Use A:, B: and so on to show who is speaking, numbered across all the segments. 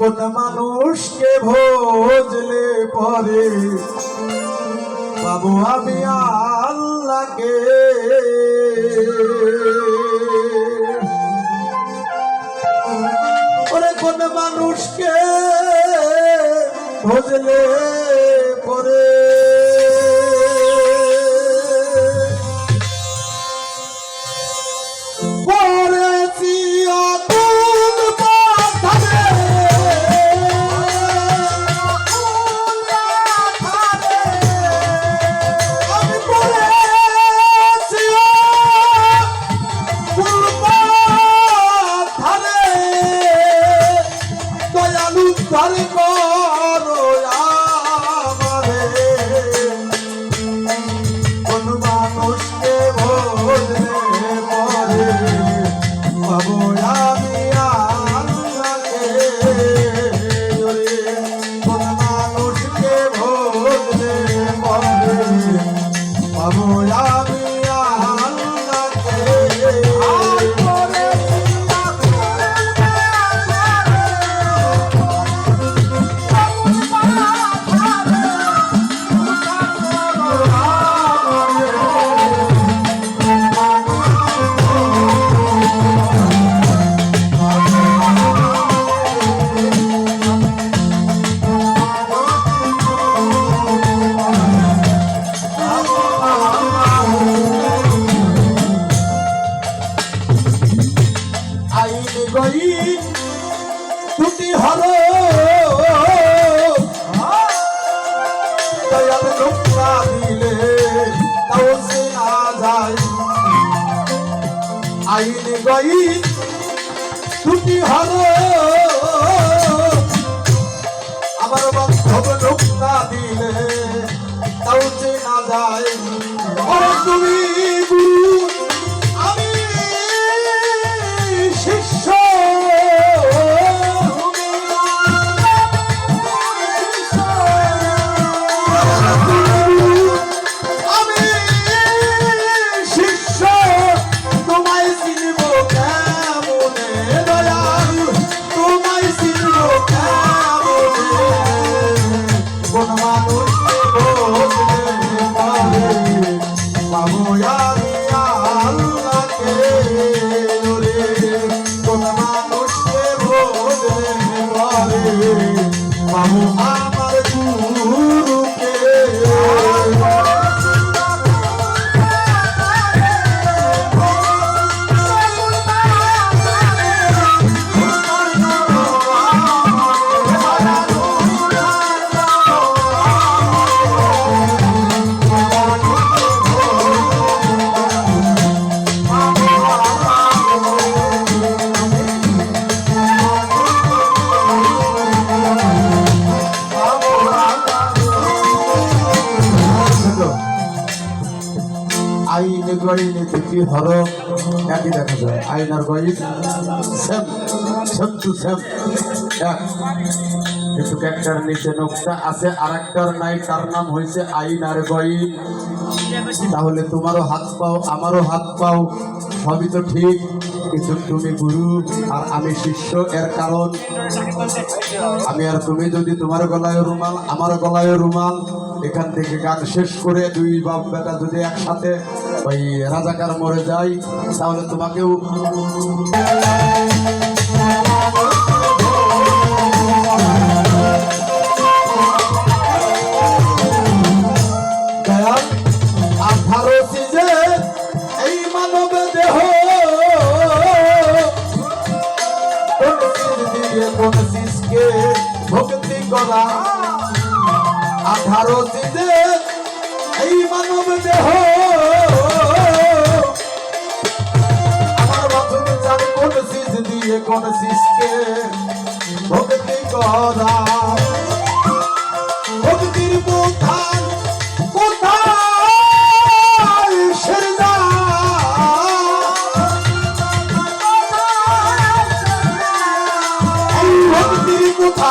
A: কোন মানুষকে ভোজলে পরে। বাবু আমি আল্লাহকে। মানুষকে ভোজলে পাবো আইন গই দুটি হলো। আমার বান্ধব লোক না দিলে তাও সে না যায় তুমি হর একই দেখা যায়। টু কিন্তু একটার নিচে আছে আর একটার নাই, তার নাম হয়েছে আইন আর তাহলে তোমারও হাত পাও, আমারও হাত পাও, সবই তো ঠিক। কিন্তু তুমি গুরু, আর আমি শিষ্য, এর কারণ। আমি আর তুমি যদি তোমার গলায় রুমাল, আমার গলায় রুমাল, এখান থেকে গান শেষ করে দুই বাপ বেটা যদি একসাথে ওই রাজাকার মরে যাই তাহলে তোমাকেও ভক্তি করা। আঠারো সিজে এই মানব দেহ। দিয়ে কোন শিষকে ভক্তি করা? ভক্তির প্রধান কোথায় সেরদা ভক্তির কোথা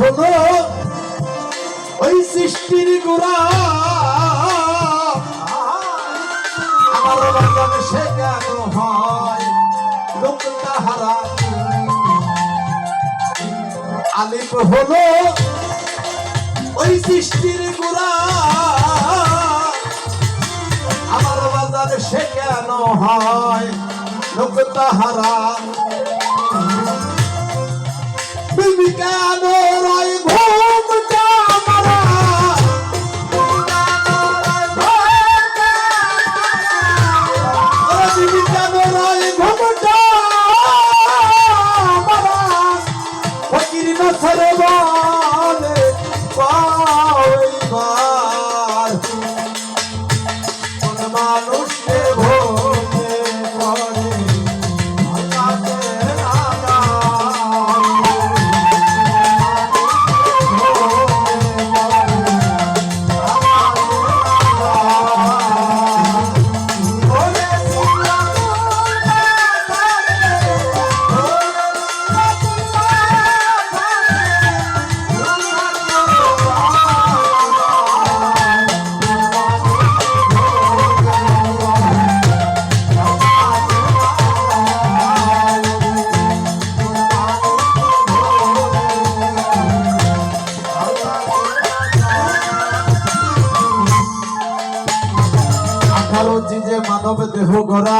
A: হলো ওই সৃষ্টির গোড়া। আমার আলিপ হলো ওই সৃষ্টির গোড়া। আমার বাজার সে কেন হয় লোক তাহারা তুমি কেন আঠারো যে মানব দেহ গড়া।